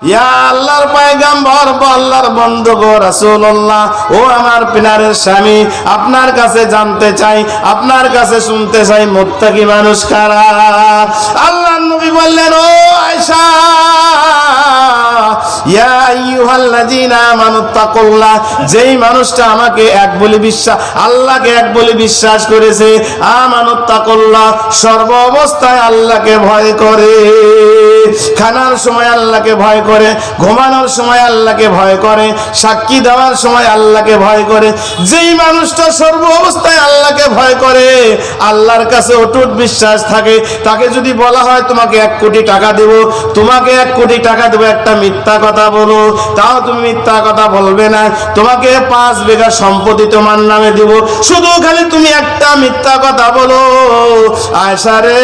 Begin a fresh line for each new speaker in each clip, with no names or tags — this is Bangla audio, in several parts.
ইয়া আল্লাহর ও আমার স্বামী, আপনার কাছে জানতে চাই, আপনার কাছে শুনতে চাই মানুষ আল্লাহ নবী বললেন, ও আয়েশা! ইয়া আইয়ুহাল্লাযীনা আমানু তাকুল্লাহ, যেই মানুষটা আমাকে এক বলে বিশ্বাস, আল্লাহকে এক বলে বিশ্বাস করেছে, আমানু তাকুল্লাহ সর্ব অবস্থায় আল্লাহকে ভয় করে। খানার সময় আল্লাহকে ভয় করে, ঘুমানোর সময় আল্লাহকে ভয় করে, সাক্ষী দেওয়ার সময় আল্লাহকে ভয় করে, যেই মানুষটা সর্ব অবস্থায় আল্লাহকে ভয় করে, আল্লাহর কাছে অটুট বিশ্বাস থাকে, তাকে যদি বলা হয় তোমাকে এক কোটি টাকা দেব, তোমাকে এক কোটি টাকা দেবো, একটা মিথ্যা কথা বলো তাও তুমি মিথ্যা কথা বলবে না। তোমাকে পাঁচ বিঘা সম্পত্তি তোমার নামে দিব। শুধু খালি তুমি একটা মিথ্যা কথা বলো। আয়সা রে,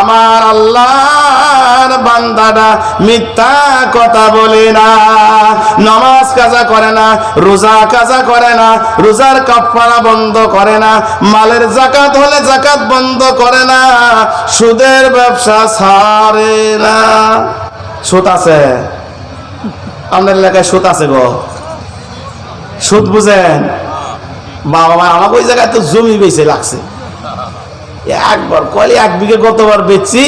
আমার আল্লাহর বান্দাটা মিথ্যা কথা বলে না। নামাজ কাজা করে না, রোজা কাজা করে না, রোজার কাফারা বন্ধ করে না, মালের জাকাত হলে জাকাত বন্ধ করে না, সুদের ব্যবসা ছাড়ে না। সুদ আছে। আপনার এলাকায় সুদ আছে গো। সুদ বুঝেন? বাবা মা, আমাকে ওই জায়গায় তো জমি বেঁচে লাগছে। একবার কলে এক বিঘে গতবার বেচছি,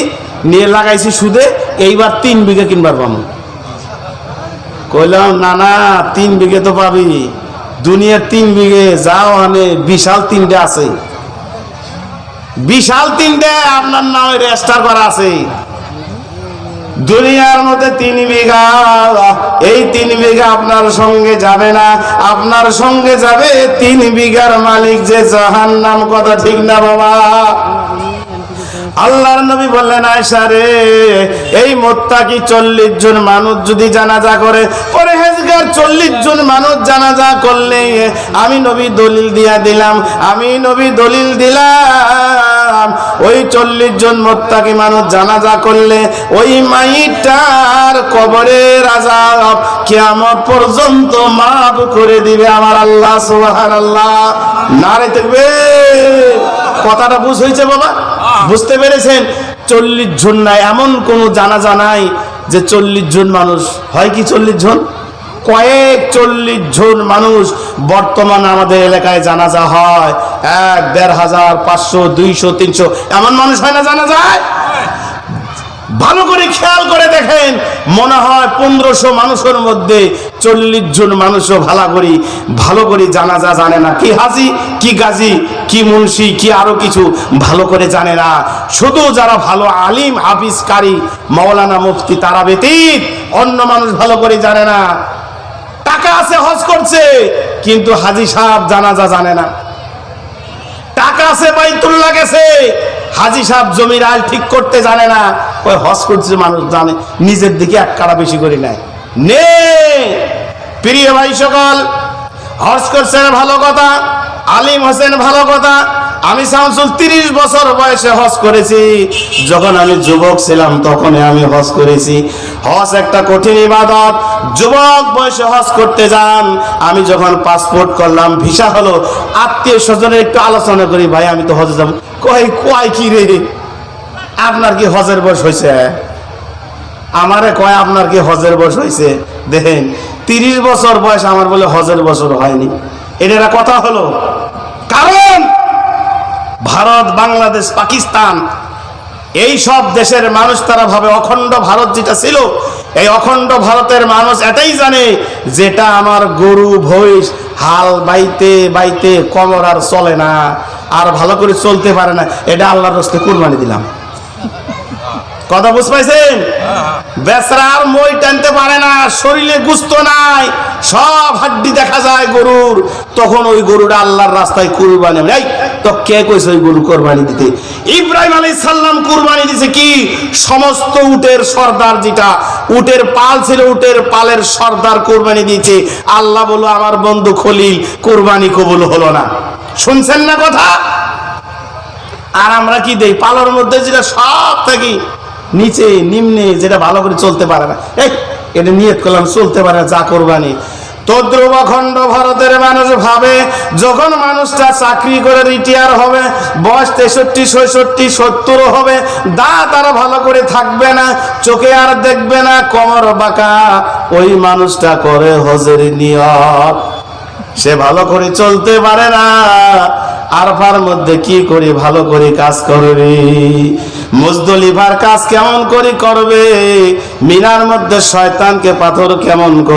নিয়ে লাগাইছি সুদে, এইবার তিন বিঘে কিনবার পাবো কইলাম, না না, তিন বিঘে তো পাবি। দুনিয়ার তিন বিঘে যাও মানে বিশাল তিনটে আছে। বিশাল তিনটে, আপনার নামে রেজিস্টার করা আছে। দুনিয়ার মধ্যে তিন বিঘা, এই তিন বিঘা আপনার সঙ্গে যাবে না। আপনার সঙ্গে যাবে তিন বিঘার মালিক যে জাহান নাম কথা ঠিক না বাবা। আল্লাহর নবী বললেন আয়সা রে, এই মোত্তাকি চল্লিশ জন মানুষ যদি জানাজা করে? পরেহেজগার চল্লিশ জন মানুষ জানাজা করলে, আমি নবী দলিল দিয়া দিলাম, আমি নবী দলিল দিলাম। ওই চল্লিশ জন মোত্তাকি মানুষ জানাজা করলে ওই মাইটার কবরের আজাব কিয়ামত পর্যন্ত মাফ করে দিবে আমার আল্লাহ সুবহানাল্লাহ। নারে দেখবে কথাটা বুঝ হয়েছে বাবা? বুঝতে পেরেছেন? চল্লিশ জন নাই এমন কোনো জানাজা নাই যে চল্লিশ জন মানুষ। হয় কি চল্লিশ জন? কয়েক চল্লিশ জন মানুষ বর্তমান আমাদের এলাকায় জানাজা হয়। এক, দেড় হাজার, পাঁচশো, দুইশো, তিনশো। এমন মানুষ হয় না জানা যায় ভালো করে খেয়াল করে দেখেন, মনে হয় পনেরোশো মানুষের মধ্যে চল্লিশ জন মানুষও ভালো করি, ভালো করে জানাজা জানে না। কি হাজি, কি গাজী, কি মুন্সি, কি আরও কিছু ভালো করে জানে না। শুধু যারা ভালো আলিম হাফিজ কারি মৌলানা মুফতি তারা ব্যতীত অন্য মানুষ ভালো করে জানে না। টাকা আছে, হজ করছে। কিন্তু হাজি সাহেব জানাজা জানে না। টাকা আছে, বাইতুল্লাহ গেছে। হাজি সাহেব জমির আল ঠিক করতে জানে না। ওই হজ করছে মানুষ জানে, নিজের দিকে এক কাড়া বেশি করে নেয় নে! প্রিয় ভাই সকল, হজ করছেন ভালো কথা, আলিম হোসেন ভালো কথা আমি শামসুল তিরিশ বছর বয়সে হজ করেছি। যখন আমি যুবক ছিলাম, তখনই আমি হজ করেছি। হজ একটা কঠিন ইবাদত। যুবক বয়সে হজ করতে যান। আমি যখন পাসপোর্ট করলাম ভিসা হলো। আত্মীয় স্বজনের একটু আলোচনা করি, ভাই, আমি তো হজে যাব। কই, কয় কি রে? আপনার কি হজের বয়স হয়েছে? আমারে কয়, আপনার কি হজের বয়স হয়েছে? দেখেন, তিরিশ বছর বয়স আমার বলে হজের বছর হয়নি। এটা কথা হলো। কারণ ভারত, বাংলাদেশ, পাকিস্তান, এই সব দেশের মানুষ তারা ভাবে অখণ্ড ভারত যেটা ছিল, এই অখণ্ড ভারতের মানুষ এটাই জানে যেটা আমার গরু ভৈষ হাল বাইতে বাইতে কমর আর চলে না, আর ভালো করে চলতে পারে না, এটা আল্লাহর রস্তে কুরবানি দিলাম। কথা বুঝ পাইছেন বেচরা আর মই টানতে পারে না, শরীরে গুস্ত নাই, সব হাড্ডি দেখা যায় গরুর, তখন ওই গরুটা আল্লাহর রাস্তায় কুরবানি এই তো কে কইছে ওই গরু কোরবানি দিতে? ইব্রাহিম আলাইহিস সালাম কুরবানি দিছে কি? সমস্ত উটের সর্দার যেটা উটের পাল ছিল উটের পালের সর্দার কুরবানি দিয়েছে। আল্লাহ বলো আমার বন্ধু খলিল কুরবানি কবুল হলো না। শুনছেন না কথা? আর আমরা কি দেই? পালার মধ্যে যেটা সব থাকি নিচে নিম্নে যেটা ভালো করে চলতে পারে না। এই এটা নিয়ত করলাম চলতে পারে না, যা কোরবানি। তদ্রুব খণ্ড ভারতের মানুষ ভাবে, যখন মানুষটা চাকরি করে রিটায়ার হবে, বয়স তেষট্টি, ছয়ষট্টি, সত্তর হবে দাঁত আর ভালো করে থাকবে না, চোখে আর দেখবে না, কমর বাঁকা। ওই মানুষটা করে হজের নিয়ত। সে ভালো করে চলতে পারে না। আরফার মধ্যে কি করি, ভালো করে কাজ করবে? মুজদলিফার কাজ কেমন করে করবে? মিনার মধ্যে শয়তানকে পাথর কেমন করে